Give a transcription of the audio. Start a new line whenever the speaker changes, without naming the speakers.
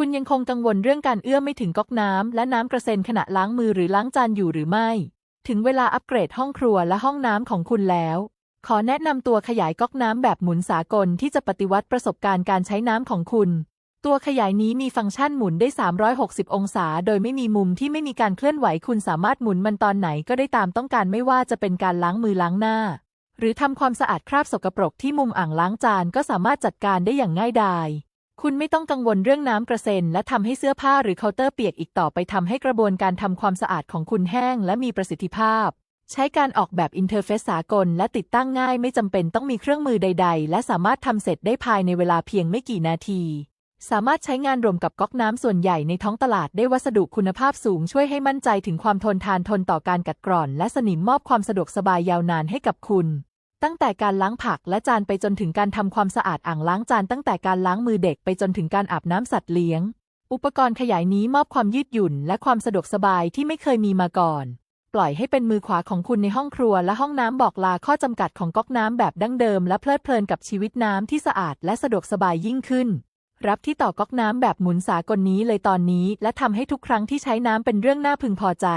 คุณยังคงกังวลเรื่องการเอื้อมไม่ถึงก๊อกน้ำและน้ำกระเซ็นขณะล้างมือหรือล้างจานอยู่หรือไม่ ถึงเวลาอัปเกรดห้องครัวและห้องน้ำของคุณแล้ว ขอแนะนำตัวขยายก๊อกน้ำแบบหมุนสากลที่จะปฏิวัติประสบการณ์การใช้น้ำของคุณ ตัวขยายนี้มีฟังก์ชันหมุนได้ 360 องศา โดยไม่มีมุมที่ไม่มีการเคลื่อนไหว คุณสามารถหมุนมันตอนไหนก็ได้ตามต้องการไม่ว่าจะเป็นการล้างมือล้างหน้า หรือทำความสะอาดคราบสกปรกที่มุมอ่างล้างจานก็สามารถจัดการได้อย่างง่ายดาย คุณไม่ต้องกังวลเรื่องน้ำกระเซ็นและทำให้เสื้อผ้าหรือเคาน์เตอร์เปียกอีกต่อไปทำให้กระบวนการทำความสะอาดของคุณแห้งและมีประสิทธิภาพ ใช้การออกแบบอินเทอร์เฟซสากลและติดตั้งง่ายไม่จำเป็นต้องมีเครื่องมือใด ๆ และสามารถทำเสร็จได้ภายในเวลาเพียงไม่กี่นาที สามารถใช้งานรวมกับก๊อกน้ำส่วนใหญ่ในท้องตลาดได้วัสดุคุณภาพสูงช่วยให้มั่นใจถึงความทนทานทนต่อการกัดกร่อน และสนิมมอบความสะดวกสบายยาวนานให้กับคุณ ตั้งแต่การล้างผักและจานไปจนถึงการทำความสะอาดอ่างล้างจานตั้งแต่การล้างมือเด็กไปจนถึงการอาบน้ำสัตว์เลี้ยง อุปกรณ์ขยายนี้มอบความยืดหยุ่นและความสะดวกสบายที่ไม่เคยมีมาก่อน ปล่อยให้เป็นมือขวาของคุณในห้องครัวและห้องน้ำบอกลาข้อจำกัดของก๊อกน้ำแบบดั้งเดิม และเพลิดเพลินกับชีวิตน้ำที่สะอาดและสะดวกสบายยิ่งขึ้น รับที่ต่อก๊อกน้ำแบบหมุนสากลนี้เลยตอนนี้ และทำให้ทุกครั้งที่ใช้น้ำเป็นเรื่องน่าพึงพอใจ